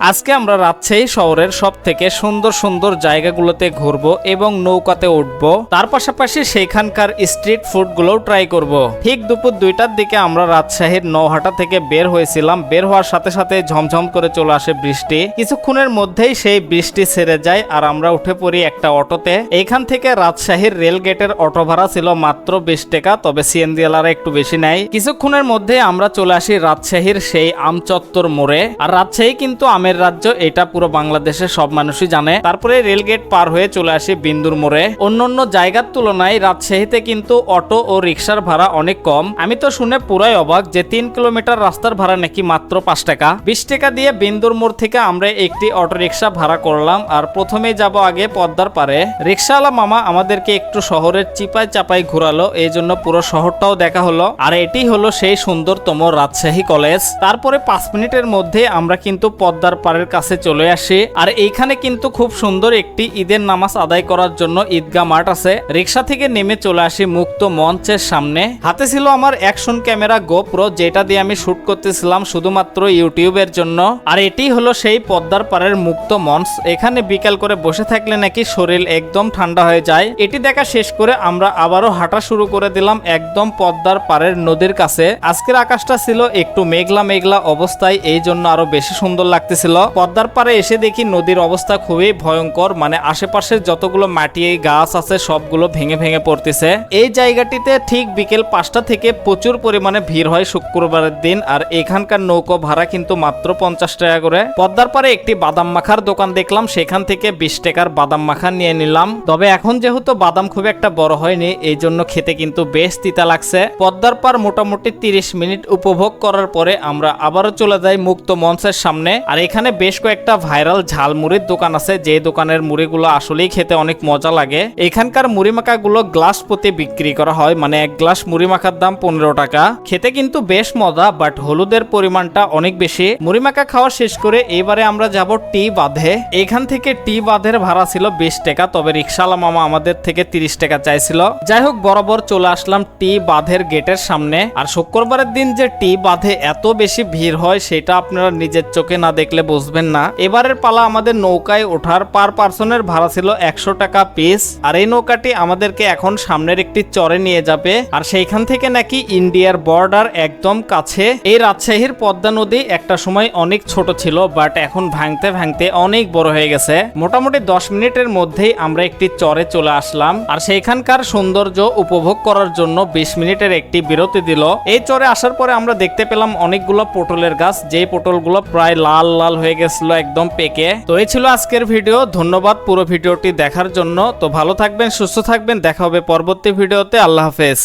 আজকে আমরা রাজশাহী শহরের সব থেকে সুন্দর সুন্দর জায়গাগুলোতে ঘুরবো এবং নৌকাতে উঠবো। তার পাশাপাশি সেইখানকার স্ট্রিট ফুডগুলোও ট্রাই করব। ঠিক দুপুর দুইটার দিকে আমরা রাজশাহীর নৌহাটা থেকে বের হয়েছিলাম। বের হওয়ার সাথে সাথে ঝমঝম করে চলে আসে বৃষ্টি। কিছুক্ষণের মধ্যেই সেই বৃষ্টি ছেড়ে যায় আর আমরা উঠে পড়ি একটা অটোতে। এইখান থেকে রাজশাহীর রেল গেটের অটো ভাড়া ছিল মাত্র বিশ টাকা, তবে সিএনজি এলারা একটু বেশি নেয়। কিছুক্ষণের মধ্যে আমরা চলে আসি রাজশাহীর সেই আমচত্বর মোড়ে। আর রাজশাহী কিন্তু আমের রাজ্য, এটা পুরো বাংলাদেশের সব মানুষই জানে। তারপরে রেলগেট পার হয়ে চলে আসি বিন্দুর মোড়ে। অন্যান্য জায়গার তুলনায় রাজশাহীতে কিন্তু অটো ও রিক্সার ভাড়া অনেক কম। আমি তো শুনে পুরাই অবাক যে তিন কিলোমিটার রাস্তার ভাড়া নাকি মাত্র পাঁচ টাকা। বিশ টাকা দিয়ে বিন্দুর মোড় থেকে আমরা একটি অটো রিক্সা ভাড়া করলাম আর প্রথমে যাব আগে পদ্মার পারে রিক্সাওয়ালা মামা আমাদেরকে একটু শহরের চিপায় চাপাই ঘোরালো, এই জন্য পুরো শহরটাও দেখা হলো। আর এটি হলো সেই সুন্দরতম রাজশাহী কলেজ। তারপরে পাঁচ মিনিটের মধ্যে আমরা কিন্তু পদ্মার পাড়ের কাছে চলে আসি। আর এইখানে কিন্তু খুব সুন্দর একটি ঈদের নামাজ আদায় করার জন্য ঈদগাহ মাঠ আছে। রিক্সা থেকে নেমে চলে আসি মুক্ত মঞ্চের সামনে। হাতে ছিল আমার অ্যাকশন ক্যামেরা গোপ্রো যেটা দিয়ে আমি শুট করতেছিলাম শুধুমাত্র ইউটিউবের জন্য। আর এটি হলো সেই পদ্মার পাড়ের মুক্ত মঞ্চ। এখানে বিকাল করে বসে থাকলে নাকি শরীর একদম ঠান্ডা হয়ে যায়। এটি দেখা শেষ করে আমরা আবারও হাঁটা শুরু করে দিলাম একদম পদ্মার পাড়ের নদীর কাছে। আজকের আকাশটা ছিল একটু মেঘলা মেঘলা অবস্থায়, এই জন্য আরও বেশি সুন্দর লাগতেছিল পদ্মার পাড়ে এসে দেখি নদীর অবস্থা খুবই ভয়ঙ্কর মানে আশেপাশের যতগুলো মাটি, গাছ আছে সবগুলো ভেঙে ভেঙে পড়তেছে। এই জায়গাটিতে ঠিক বিকেল পাঁচটা থেকে প্রচুর পরিমাণে ভিড় হয় শুক্রবারের দিন, আর এখানকার নৌকো ভাড়া কিন্তু মাত্র পঞ্চাশ টাকা করে। পদ্মার পারে একটি বাদাম মাখার দোকান দেখলাম, সেখান থেকে বিশ টাকার বাদাম মাখা নিয়ে নিলাম। তবে এখন যেহেতু বাদাম খুব একটা বড় হয়নি, এই জন্য খেতে কিন্তু বেশ তিতা লাগছে। পদ্মার পার মোটামুটি তিরিশ মিনিট উপভোগ করার পরে আমরা আবারও চলে যাই মুক্ত মঞ্চের সামনে, আর এখানে বেশ কয়েকটা ভাইরাল ঝালমুড়ির দোকান আছে, যে দোকানের মুড়িগুলো আসলেই খেতে অনেক মজা লাগে। এখানকার মুড়ি মাখাগুলো গ্লাস প্রতি বিক্রি করা হয় মানে এক গ্লাস মুড়ি মাখার দাম পনেরো টাকা। খেতে কিন্তু বেশ মজা বাট হলুদের পরিমাণটা অনেক বেশি। মুড়ি মাখা খাওয়া শেষ করে এবারে আমরা যাব টি বাঁধে। এখান থেকে টি বাঁধের ভাড়া ছিল বিশ টাকা, তবে রিক্সাওয়ালা মামা আমাদের থেকে তিরিশ টাকা চাইছিল। যাই হোক, বরাবর চলে আসলাম টি বাঁধের গেটের সামনে। আর শুক্রবারের দিন যে টি বাঁধে এত বেশি ভিড় হয়, সেটা আপনারা নিজের চোখে না দেখলে বুঝবেন না। এবারের পালা আমাদের নৌকায় ওঠার পার পার্সনের ভাড়া ছিল একশো টাকা পিস আর এই নৌকাটি আমাদেরকে এখন সামনের একটি চরে নিয়ে যাবে। আর সেইখান থেকে নাকি ইন্ডিয়ার বর্ডার একদম কাছে। এই রাজশাহীর পদ্মা নদী একটা সময় অনেক ছোট ছিল বাট এখন ভাঙতে ভাঙতে অনেক বড় হয়ে গেছে। মোটামুটি দশ মিনিটের মধ্যেই আমরা একটি চরে চলে আসলাম। আর সেইখানকার সৌন্দর্য উপভোগ করার জন্য বিশ মিনিটের একটি বিরতি দিল। এই চরে আসার পরে আমরা দেখতে পেলাম অনেকগুলো পটলের গাছ। যেই পটলগুলো প্রায় লাল লাল লাল হয়ে গেছিল একদম পেকে। তো এই ছিল আজকের ভিডিও, ধন্যবাদ পুরো ভিডিওটি দেখার জন্য। তো ভালো থাকবেন, সুস্থ থাকবেন, দেখা হবে পরবর্তী ভিডিওতে, আল্লাহ হাফেজ।